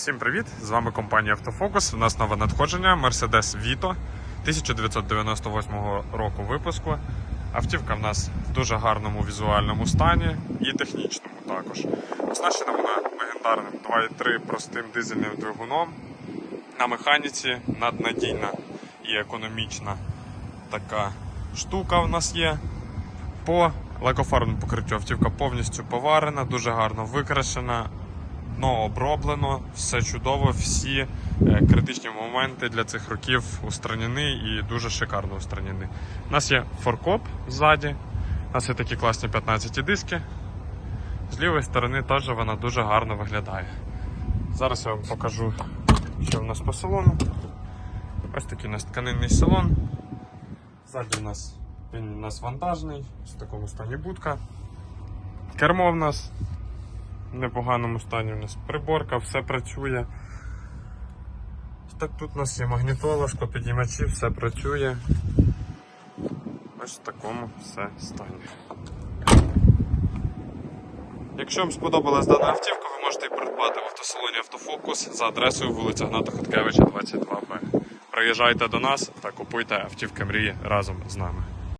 Всім привіт! З вами компанія Автофокус. У нас нове надходження Mercedes Vito 1998 року випуску. Автівка в нас в дуже гарному візуальному стані і технічному також. Оснащена вона легендарним 2.3 простим дизельним двигуном. На механіці наднадійна і економічна така штука в нас є. По лакофарбному покриттю автівка повністю поварена, дуже гарно викрашена, дно оброблено, все чудово, всі е, критичні моменти для цих років устранені і дуже шикарно устранені. У нас є форкоп ззаді, у нас є такі класні 15 диски. З лівої сторони теж вона дуже гарно виглядає. Зараз я вам покажу, що в нас по салону. Ось такий у нас тканинний салон. Ззаді у нас він у нас вантажний, в такому стані будка. Кермо в нас непоганому стані, у нас приборка, все працює. Так тут у нас є магнітола, шклопідіймачі, все працює. Ось в такому все стані. Якщо вам сподобалась дана автівка, ви можете її придбати в автосалоні Автофокус за адресою вулиця Гната Хоткевича, 22Б. Приїжджайте до нас та купуйте автівки мрії разом з нами.